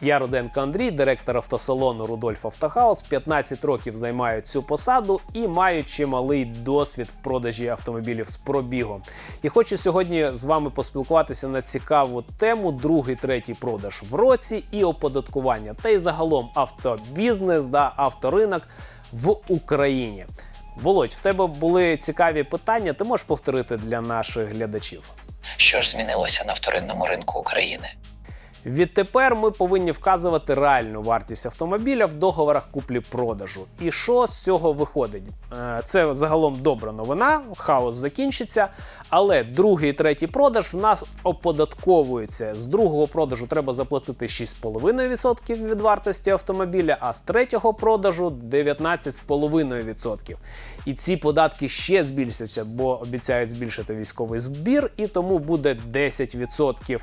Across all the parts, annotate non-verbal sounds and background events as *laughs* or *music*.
Я Руденко Андрій, директор автосалону Рудольф Автохаус. 15 років займаю цю посаду і маю чималий досвід в продажі автомобілів з пробігом. І хочу сьогодні з вами поспілкуватися на цікаву тему: другий, третій продаж в році і оподаткування, та й загалом автобізнес да авторинок в Україні. Володь, в тебе були цікаві питання. Ти можеш повторити для наших глядачів? Що ж змінилося на вторинному ринку України? Відтепер ми повинні вказувати реальну вартість автомобіля в договорах куплі-продажу. І що з цього виходить? Е, Це загалом добра новина, хаос закінчиться. Але другий і третій продаж в нас оподатковується. З другого продажу треба заплатити 6,5% від вартості автомобіля, а з третього продажу 19,5%. І ці податки ще збільшаться, бо обіцяють збільшити військовий збір, і тому буде 10%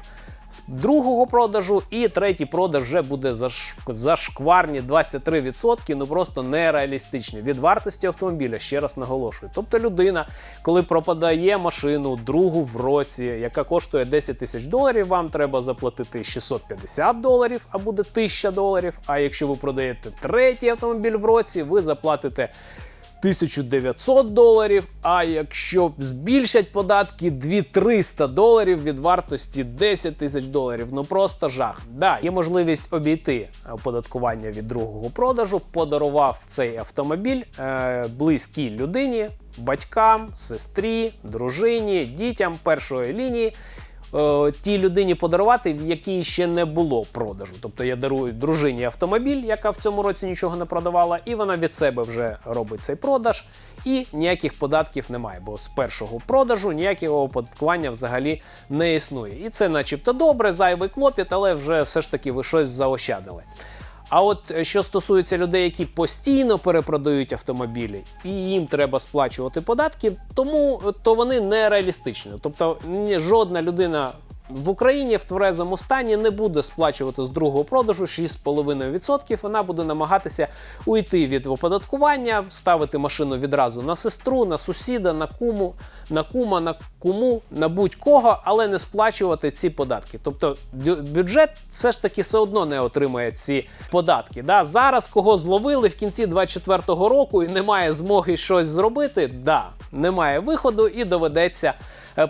з другого продажу, і третій продаж вже буде заш- зашкварні 23%, ну просто нереалістичні від вартості автомобіля. Ще раз наголошую. Тобто людина, коли пропадає машину другу в році, яка коштує 10 тисяч доларів, вам треба заплатити 650 доларів, а буде 1000 доларів. А якщо ви продаєте третій автомобіль в році, ви заплатите 1900 доларів. А якщо збільшать податки 2300 доларів від вартості 10 тисяч доларів. Ну просто жах. Да, є можливість обійти оподаткування від другого продажу. Подарував цей автомобіль е, близькій людині, батькам, сестрі, дружині, дітям першої лінії. Е, тій людині подарувати, в якій ще не було продажу. Тобто я дарую дружині автомобіль, яка в цьому році нічого не продавала, і вона від себе вже робить цей продаж, і ніяких податків немає, бо з першого продажу ніякого оподаткування взагалі не існує. І це, начебто, добре, зайвий клопіт, але вже все ж таки ви щось заощадили. А от е, що стосується людей, які постійно перепродають автомобілі, і їм треба сплачувати податки, тому е, то вони нереалістичні. Тобто жодна людина в Україні в тверезому стані не буде сплачувати з другого продажу 6,5%. Вона буде намагатися уйти від оподаткування, ставити машину відразу на сестру, на сусіда, на куму, на кума, на куму, на будь-кого, але не сплачувати ці податки. Тобто бюджет все ж таки все одно не отримає ці податки. Да? Зараз кого зловили в кінці 24-го року і немає змоги щось зробити, да, немає виходу і доведеться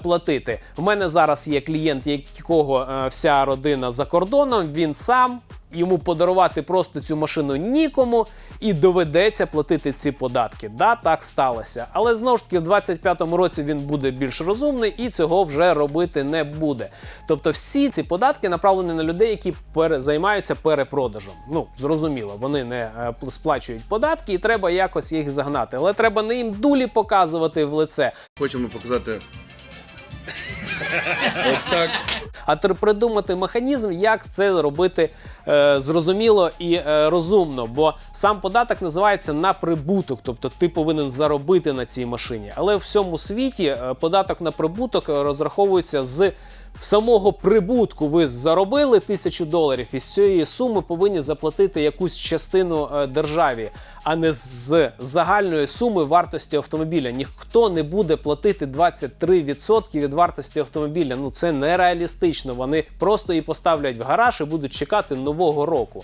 платити. В мене зараз є клієнт, якого е, вся родина за кордоном, він сам. Йому подарувати просто цю машину нікому і доведеться платити ці податки. Да, так сталося. Але знову ж таки, в 25-му році він буде більш розумний і цього вже робити не буде. Тобто, всі ці податки направлені на людей, які пере, займаються перепродажем. Ну, зрозуміло, вони не е, сплачують податки, і треба якось їх загнати. Але треба не їм дулі показувати в лице. Хочемо показати ось так. а тепер придумати механізм, як це робити е, зрозуміло і е, розумно. Бо сам податок називається на прибуток, тобто ти повинен заробити на цій машині. Але в всьому світі е, податок на прибуток е, розраховується з. Самого прибутку ви заробили тисячу доларів, і з цієї суми повинні заплатити якусь частину е, державі, а не з загальної суми вартості автомобіля. Ніхто не буде платити 23% від вартості автомобіля. Ну це нереалістично. Вони просто її поставлять в гараж і будуть чекати нового року.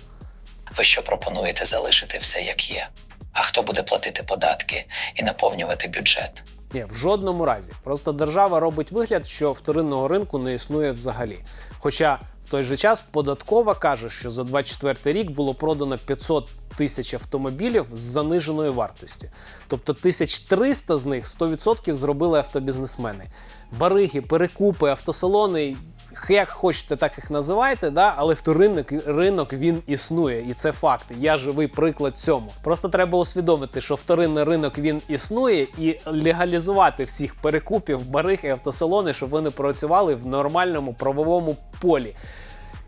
Ви що пропонуєте залишити все як є? А хто буде платити податки і наповнювати бюджет? Ні, в жодному разі. Просто держава робить вигляд, що вторинного ринку не існує взагалі. Хоча в той же час податкова каже, що за 24 рік було продано 500 тисяч автомобілів з заниженою вартістю. Тобто 1300 з них 100% зробили автобізнесмени. Бариги, перекупи, автосалони. Як хочете, так їх називайте, да? але вторинник ринок він існує, і це факт. Я живий приклад цьому. Просто треба усвідомити, що вторинний ринок він існує, і легалізувати всіх перекупів, бариг і автосалони, щоб вони працювали в нормальному правовому полі.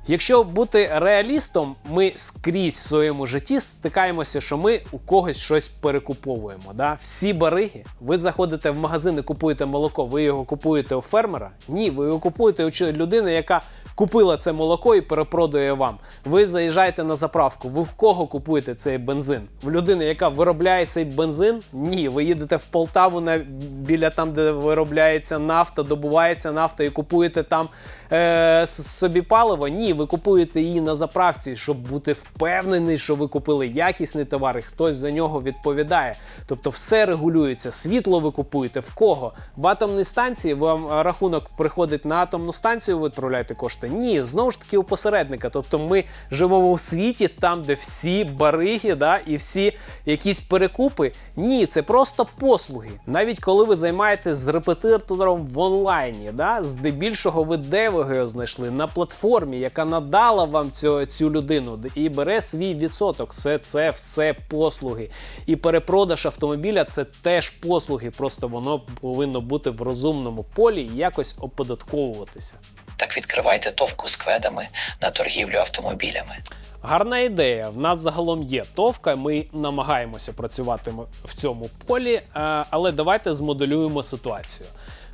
Якщо бути реалістом, ми скрізь в своєму житті стикаємося, що ми у когось щось перекуповуємо. Да? Всі бариги, ви заходите в магазин і купуєте молоко, ви його купуєте у фермера? Ні, ви його купуєте у людини, яка купила це молоко і перепродує вам. Ви заїжджаєте на заправку. Ви в кого купуєте цей бензин? В людини, яка виробляє цей бензин? Ні, ви їдете в Полтаву на біля там, де виробляється нафта, добувається нафта, і купуєте там е, собі паливо. Ні, ви купуєте її на заправці, щоб бути впевнений, що ви купили якісний товар, і хтось за нього відповідає. Тобто все регулюється. Світло ви купуєте в кого? В атомній станції вам рахунок приходить на атомну станцію, ви відправляєте кошти. Ні, знову ж таки у посередника. Тобто ми живемо в світі, там, де всі бариги, да, і всі якісь перекупи. Ні, це просто послуги. Навіть коли ви займаєтесь з репетитором в онлайні, да, здебільшого ви де ви його знайшли на платформі, яка надала вам цю, цю людину і бере свій відсоток. Все це все послуги. І перепродаж автомобіля це теж послуги. Просто воно повинно бути в розумному полі і якось оподатковуватися. Так відкривайте товку з кведами на торгівлю автомобілями. Гарна ідея. В нас загалом є товка. Ми намагаємося працювати в цьому полі, е, але давайте змоделюємо ситуацію.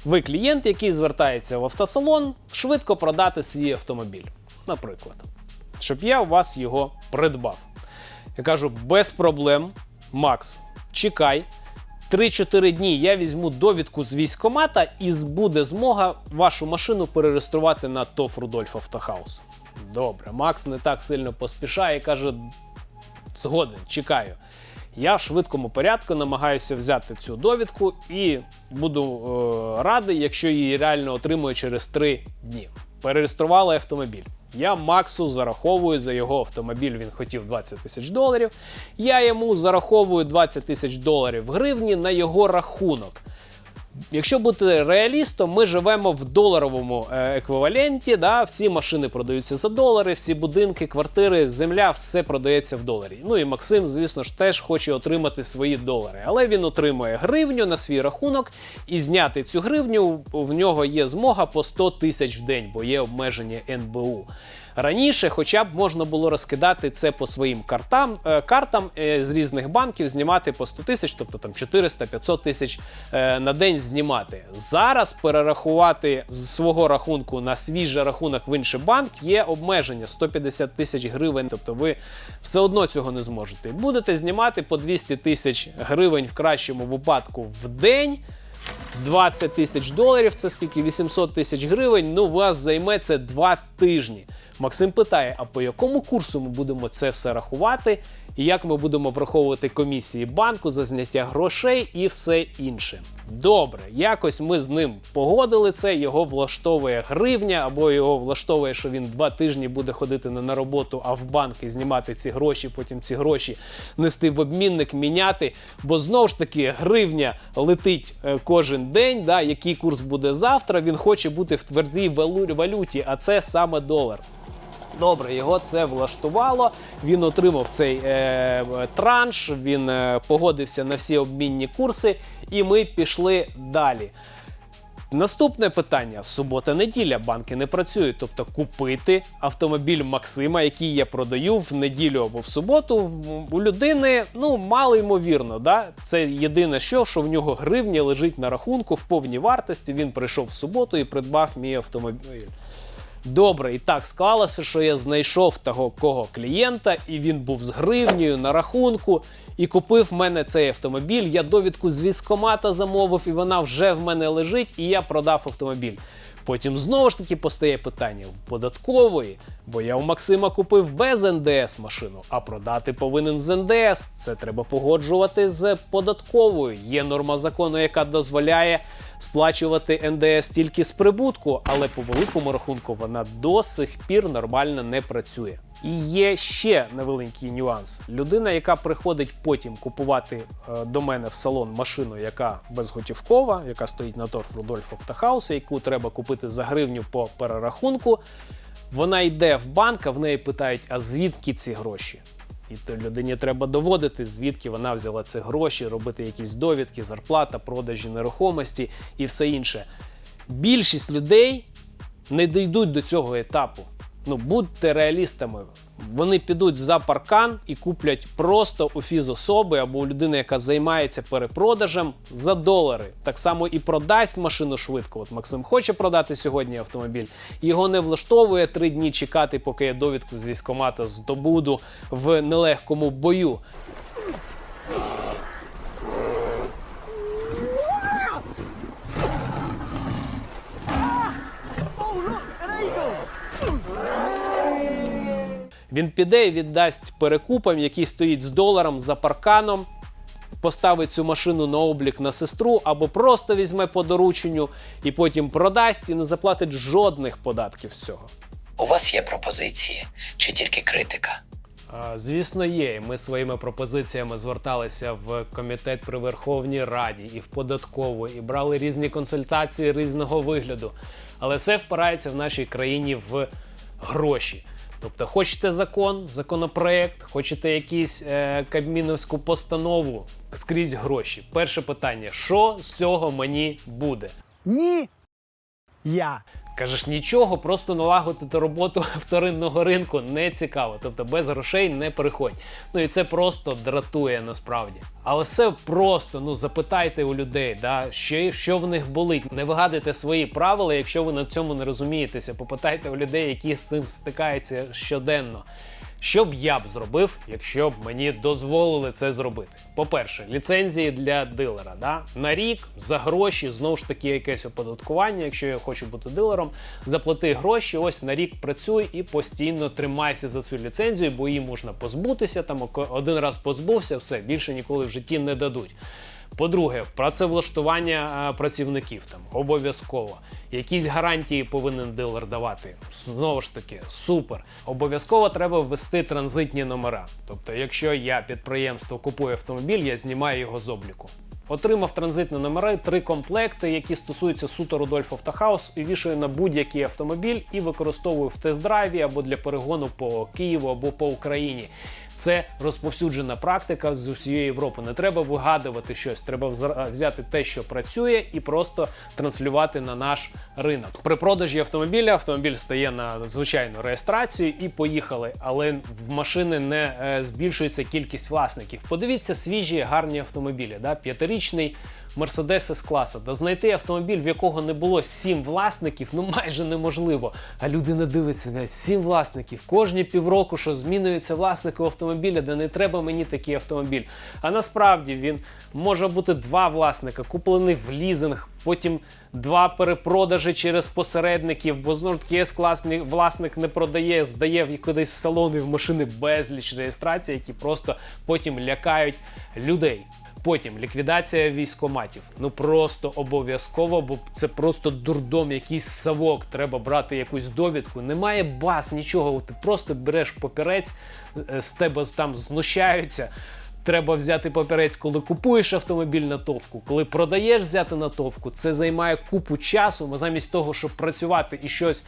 Ви клієнт, який звертається в автосалон, швидко продати свій автомобіль, наприклад, щоб я у вас його придбав. Я кажу, без проблем, Макс, чекай. 3-4 дні я візьму довідку з військомата і буде змога вашу машину перереєструвати на ТОВ Рудольф Автохаус. Добре, Макс не так сильно поспішає і каже: згоден, чекаю. Я в швидкому порядку намагаюся взяти цю довідку і буду е, радий, якщо її реально отримую через 3 дні. Перереєстрували автомобіль. Я Максу зараховую за його автомобіль. Він хотів 20 тисяч доларів. Я йому зараховую 20 тисяч доларів в гривні на його рахунок. Якщо бути реалістом, ми живемо в доларовому е, еквіваленті. Да? Всі машини продаються за долари, всі будинки, квартири, земля, все продається в доларі. Ну і Максим, звісно ж, теж хоче отримати свої долари. Але він отримує гривню на свій рахунок, і зняти цю гривню в- в нього є змога по 100 тисяч в день, бо є обмеження НБУ. Раніше, хоча б можна було розкидати це по своїм картам, е, картам е, з різних банків, знімати по 100 тисяч, тобто там 400-500 тисяч е, на день знімати. Зараз перерахувати з свого рахунку на свій же рахунок в інший банк є обмеження 150 тисяч гривень. Тобто ви все одно цього не зможете. Будете знімати по 200 тисяч гривень в кращому випадку в день. 20 тисяч доларів, це скільки 800 тисяч гривень. Ну, вас займе це 2 тижні. Максим питає: а по якому курсу ми будемо це все рахувати, і як ми будемо враховувати комісії банку за зняття грошей і все інше. Добре, якось ми з ним погодили це. Його влаштовує гривня, або його влаштовує, що він два тижні буде ходити не на роботу, а в банк і знімати ці гроші, потім ці гроші нести в обмінник, міняти. Бо знову ж таки гривня летить е, кожен день. Да, який курс буде завтра? Він хоче бути в твердій валюті, а це саме долар. Добре, його це влаштувало. Він отримав цей е, транш, він е, погодився на всі обмінні курси, і ми пішли далі. Наступне питання: субота-неділя банки не працюють. Тобто купити автомобіль Максима, який я продаю в неділю або в суботу, у людини ну мало ймовірно. Да? Це єдине, що, що в нього гривня лежить на рахунку в повній вартості. Він прийшов в суботу і придбав мій автомобіль. Добре, і так склалося, що я знайшов того кого клієнта, і він був з гривнею на рахунку і купив в мене цей автомобіль. Я довідку з військомата замовив, і вона вже в мене лежить, і я продав автомобіль. Потім знову ж таки постає питання в податкової, бо я у Максима купив без НДС машину, а продати повинен з НДС. Це треба погоджувати з податковою. Є норма закону, яка дозволяє сплачувати НДС тільки з прибутку, але по великому рахунку вона до сих пір нормально не працює. І є ще невеликий нюанс. Людина, яка приходить потім купувати е, до мене в салон машину, яка безготівкова, яка стоїть на торф Рудольф Автохаус, яку треба купити за гривню по перерахунку. Вона йде в банк, а в неї питають, а звідки ці гроші? І то людині треба доводити, звідки вона взяла ці гроші, робити якісь довідки, зарплата, продажі нерухомості і все інше. Більшість людей не дійдуть до цього етапу. Ну, будьте реалістами. Вони підуть за паркан і куплять просто у фізособи або у людини, яка займається перепродажем за долари. Так само і продасть машину швидко. От Максим хоче продати сьогодні автомобіль. Його не влаштовує три дні чекати, поки я довідку з військомата здобуду в нелегкому бою. Він піде і віддасть перекупам, який стоїть з доларом за парканом, поставить цю машину на облік на сестру, або просто візьме по дорученню і потім продасть і не заплатить жодних податків з цього. У вас є пропозиції чи тільки критика? Звісно, є. Ми своїми пропозиціями зверталися в комітет при Верховній Раді і в податкову, і брали різні консультації різного вигляду. Але все впирається в нашій країні в гроші. Тобто, хочете закон, законопроект, хочете якісь е, кабміновську постанову скрізь гроші. Перше питання: що з цього мені буде? Ні. Я. Кажеш, нічого, просто налагодити роботу *laughs* вторинного ринку не цікаво. Тобто без грошей не приходь. Ну і це просто дратує насправді. Але все просто. Ну запитайте у людей, да, що, що в них болить. Не вигадуйте свої правила, якщо ви на цьому не розумієтеся. Попитайте у людей, які з цим стикаються щоденно. Що б я б зробив, якщо б мені дозволили це зробити? По-перше, ліцензії для дилера. Да? На рік за гроші, знову ж таки, якесь оподаткування. Якщо я хочу бути дилером, заплати гроші, ось на рік працюй і постійно тримайся за цю ліцензію, бо її можна позбутися. Там один раз позбувся, все більше ніколи в житті не дадуть. По-друге, працевлаштування працівників там обов'язково. Якісь гарантії повинен дилер давати. Знову ж таки, супер. Обов'язково треба ввести транзитні номера. Тобто, якщо я підприємство купую автомобіль, я знімаю його з обліку. Отримав транзитні номери, три комплекти, які стосуються суто Рудольф Автохаус, і вішаю на будь-який автомобіль і використовую в тест-драйві або для перегону по Києву або по Україні. Це розповсюджена практика з усієї Європи. Не треба вигадувати щось, треба взяти те, що працює, і просто транслювати на наш ринок. При продажі автомобіля автомобіль стає на звичайну реєстрацію і поїхали. Але в машини не е, збільшується кількість власників. Подивіться свіжі гарні автомобілі. Да? П'ятирічний Мерседес с класа. Да знайти автомобіль, в якого не було сім власників, ну майже неможливо. А людина дивиться, навіть сім власників. Кожні півроку, що змінюються власники автомобіля, де не треба мені такий автомобіль. А насправді він може бути два власника, куплений в лізинг, потім два перепродажі через посередників, бо знову таки С-класний власник не продає, здає в кудись салони в машини безліч реєстрацій, які просто потім лякають людей. Потім ліквідація військоматів. Ну просто обов'язково, бо це просто дурдом, якийсь совок. Треба брати якусь довідку. Немає баз, нічого. Ти просто береш папірець, е, з тебе там знущаються. Треба взяти папірець, коли купуєш автомобіль на товку, коли продаєш взяти на товку. Це займає купу часу. Замість того, щоб працювати і щось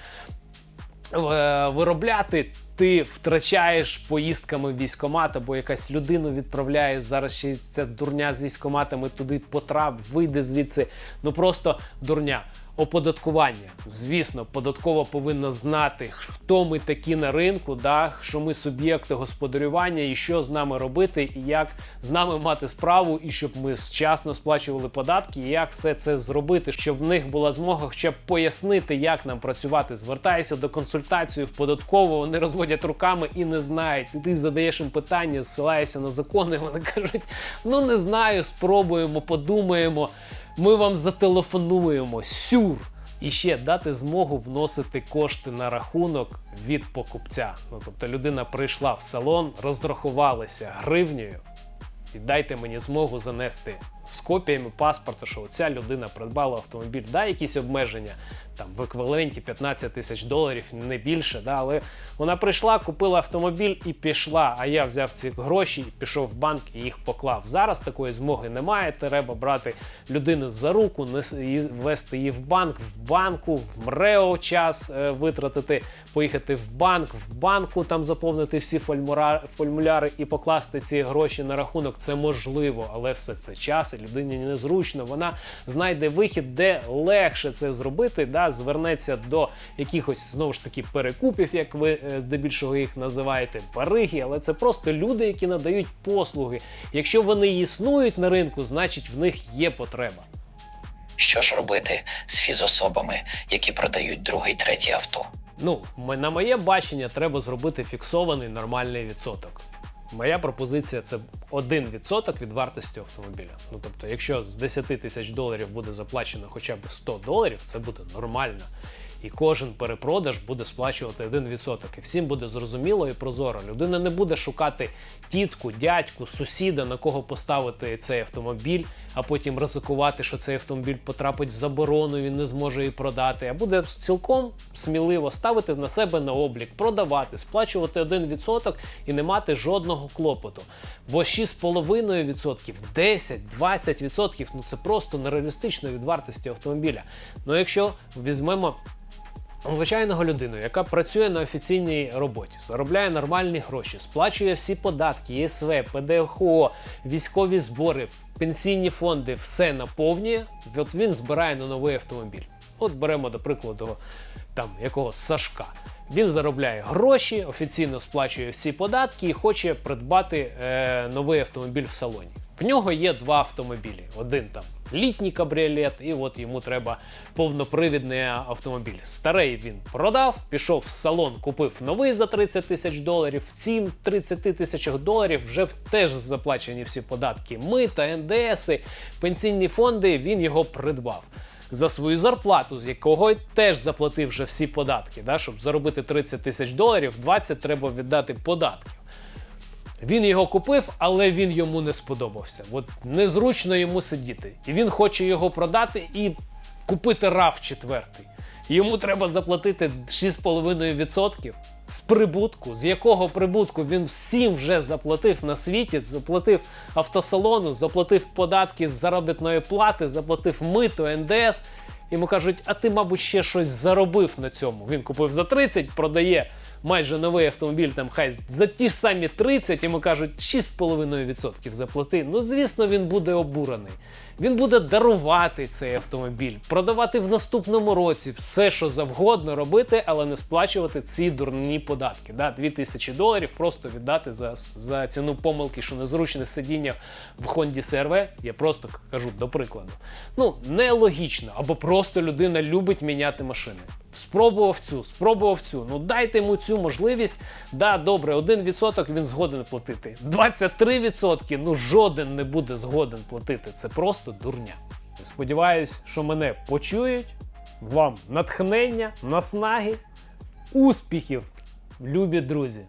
е, виробляти, ти втрачаєш поїздками в військомат, або якась людину відправляє. Зараз ще ця дурня з військоматами туди потрап, вийде звідси. Ну просто дурня. Оподаткування. Звісно, податкова повинна знати, хто ми такі на ринку, да, що ми суб'єкти господарювання і що з нами робити, і як з нами мати справу, і щоб ми вчасно сплачували податки, і як все це зробити, щоб в них була змога хоча б пояснити, як нам працювати. Звертайся до консультації в податкову, вони розводять руками і не знають. І ти задаєш їм питання, зсилаєшся на закони. *laughs* Вони кажуть: ну не знаю, спробуємо, подумаємо. Ми вам зателефонуємо. Сюр. І ще дати змогу вносити кошти на рахунок від покупця. Ну тобто людина прийшла в салон, розрахувалася гривнею, і дайте мені змогу занести з копіями паспорта, що ця людина придбала автомобіль. Да, якісь обмеження там в еквіваленті 15 тисяч доларів, не більше. Да, але вона прийшла, купила автомобіль і пішла. А я взяв ці гроші, пішов в банк і їх поклав. Зараз такої змоги немає. Треба брати людину за руку, вести її в банк, в банку, в МРЕО час е, витратити, поїхати в банк, в банку там заповнити всі формуляри і покласти ці гроші на рахунок. Це можливо, але все це час, людині незручно. Вона знайде вихід, де легше це зробити. Да, звернеться до якихось знову ж таки перекупів, як ви е, здебільшого їх називаєте, бариги, але це просто люди, які надають послуги. Якщо вони існують на ринку, значить в них є потреба. Що ж робити з фізособами, які продають друге й третє авто? Ну, на моє бачення, треба зробити фіксований нормальний відсоток. Моя пропозиція це 1% від вартості автомобіля. Ну тобто, якщо з 10 тисяч доларів буде заплачено хоча б 100 доларів, це буде нормально. І кожен перепродаж буде сплачувати 1%. І всім буде зрозуміло і прозоро. Людина не буде шукати тітку, дядьку, сусіда, на кого поставити цей автомобіль, а потім ризикувати, що цей автомобіль потрапить в заборону, він не зможе її продати. А буде цілком сміливо ставити на себе на облік, продавати, сплачувати 1% і не мати жодного клопоту. Бо 6,5%, 10, 20% ну це просто нереалістично від вартості автомобіля. Ну якщо візьмемо звичайного людину, яка працює на офіційній роботі, заробляє нормальні гроші, сплачує всі податки, ЄСВ, ПДХО, військові збори, пенсійні фонди, все наповнює. От він збирає на новий автомобіль. От беремо до прикладу там якогось Сашка. Він заробляє гроші, офіційно сплачує всі податки і хоче придбати е, новий автомобіль в салоні. В нього є два автомобілі: один там літній кабріолет, і от йому треба повнопривідний автомобіль. Старий він продав, пішов в салон, купив новий за 30 тисяч доларів. Цім 30 тисячах доларів вже теж заплачені всі податки, мита, НДСи, пенсійні фонди. Він його придбав. За свою зарплату, з якого теж заплатив вже всі податки. Да? Щоб заробити 30 тисяч доларів, 20 треба віддати податків. Він його купив, але він йому не сподобався. От незручно йому сидіти. І він хоче його продати і купити RAV 4. Йому треба заплатити 6,5% з прибутку, з якого прибутку він всім вже заплатив на світі, заплатив автосалону, заплатив податки з заробітної плати, заплатив мито, НДС. Йому кажуть, а ти, мабуть, ще щось заробив на цьому. Він купив за 30, продає майже новий автомобіль, там хай за ті ж самі 30, йому кажуть, 6,5% заплати. Ну, звісно, він буде обурений. Він буде дарувати цей автомобіль, продавати в наступному році все, що завгодно робити, але не сплачувати ці дурні податки. Да, 2000 доларів просто віддати за, за ціну помилки, що незручне сидіння в Honda CR-V, я просто кажу до прикладу. Ну, нелогічно, або просто людина любить міняти машини. Спробував цю, спробував цю. Ну дайте йому цю можливість. Да, добре, 1% він згоден платити. 23% ну жоден не буде згоден платити. Це просто дурня. Сподіваюсь, що мене почують. Вам натхнення, наснаги, успіхів, любі друзі!